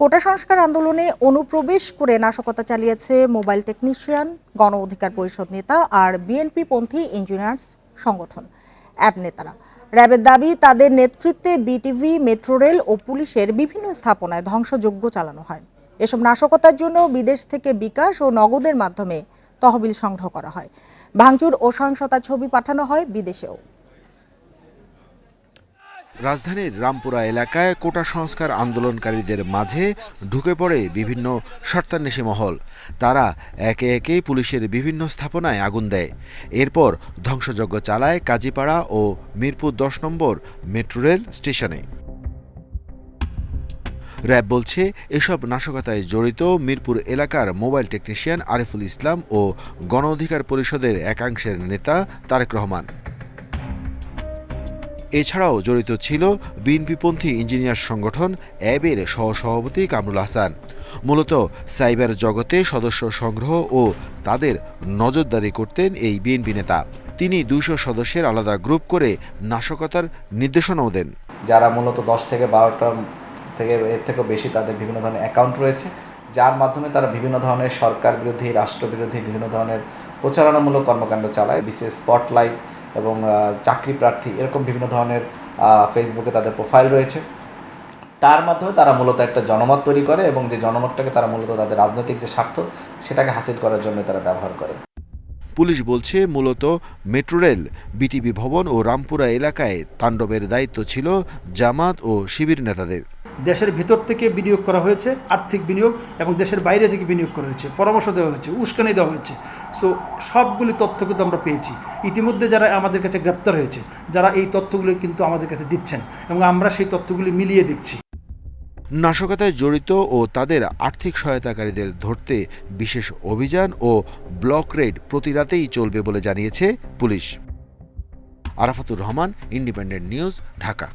কোটা সংস্কার আন্দোলনে অনুপ্রবেশ করে নাশকতা চালিয়েছে মোবাইল টেকনিশিয়ান, গণ অধিকার পরিষদ নেতা আর বিএনপি পন্থী ইঞ্জিনিয়ার্স সংগঠন, অ্যাপ নেতারা। র্যাবের দাবি, তাদের নেতৃত্বে বিটিভি, মেট্রো রেল ও পুলিশের বিভিন্ন স্থাপনায় ধ্বংসযজ্ঞ চালানো হয়। এসব নাশকতার জন্য বিদেশ থেকে বিকাশ ও নগদের মাধ্যমে তহবিল সংগ্রহ করা হয়। ভাঙচুর ও সহিংসতার ছবি পাঠানো হয় বিদেশেও। রাজধানীর রামপুরা এলাকায় কোটা সংস্কার আন্দোলনকারীদের মাঝে ঢুকে পড়ে বিভিন্ন শর্তান্বেষী মহল। তারা একে একে পুলিশের বিভিন্ন স্থাপনায় আগুন দেয়। এরপর ধ্বংসযজ্ঞ চালায় কাজীপাড়া ও মিরপুর দশ নম্বর মেট্রো রেল স্টেশনে। র্যাব বলছে, এসব নাশকতায় জড়িত মিরপুর এলাকার মোবাইল টেকনিশিয়ান আরিফুল ইসলাম ও গণ অধিকার পরিষদের একাংশের নেতা তারেক রহমান। এছাড়াও জড়িত ছিল বিএনপিপন্থী ইঞ্জিনিয়ার সংগঠন অ্যাবের সহসভাপতি কামরুল হাসান। মূলত সাইবার জগতে সদস্য সংগ্রহ ও তাদের নজরদারি করতেন এই বিএনপি নেতা। তিনি দুইশো সদস্যের আলাদা গ্রুপ করে নাশকতার নির্দেশনাও দেন। যারা মূলত দশ থেকে বারোটা থেকে এর থেকেও বেশি তাদের বিভিন্ন ধরনের অ্যাকাউন্ট রয়েছে, যার মাধ্যমে তারা বিভিন্ন ধরনের সরকার বিরোধী, রাষ্ট্রবিরোধী বিভিন্ন ধরনের প্রচারণামূলক কর্মকাণ্ড চালায়। বিশেষ স্পটলাইট এবং চাকরি প্রার্থী এরকম বিভিন্ন ধরনের ফেসবুকে তাদের প্রোফাইল রয়েছে। তার মাধ্যমে তারা মূলত একটা জনমত তৈরি করে এবং যে জনমতটাকে তারা মূলত তাদের রাজনৈতিক যে স্বার্থ, সেটাকে হাসিল করার জন্য তারা ব্যবহার করে। পুলিশ বলছে, মূলত মেট্রো রেল বিটিবি ভবন ও রামপুরা এলাকায় তাণ্ডবের দায়িত্ব ছিল জামাত ও শিবির নেতাদের। দেশের ভিতর থেকে বিনিয়োগ করা হয়েছে, আর্থিক বিনিয়োগ এবং দেশের বাইরে থেকে বিনিয়োগ করা হয়েছে, পরামর্শ দেওয়া হয়েছে, উস্কানি দেওয়া হয়েছে। সো সবগুলি তথ্য কিন্তু আমরা পেয়েছি। ইতিমধ্যে যারা আমাদের কাছে গ্রেপ্তার হয়েছে, যারা এই তথ্যগুলি কিন্তু আমাদের কাছে দিচ্ছেন এবং আমরা সেই তথ্যগুলি মিলিয়ে দেখছি। নাশকতায় জড়িত ও তাদের আর্থিক সহায়তাকারীদের ধরতে বিশেষ অভিযান ও ব্লক রেড প্রতি রাতেই চলবে বলে জানিয়েছে police. Arafatur Rahman, independent news, Dhaka.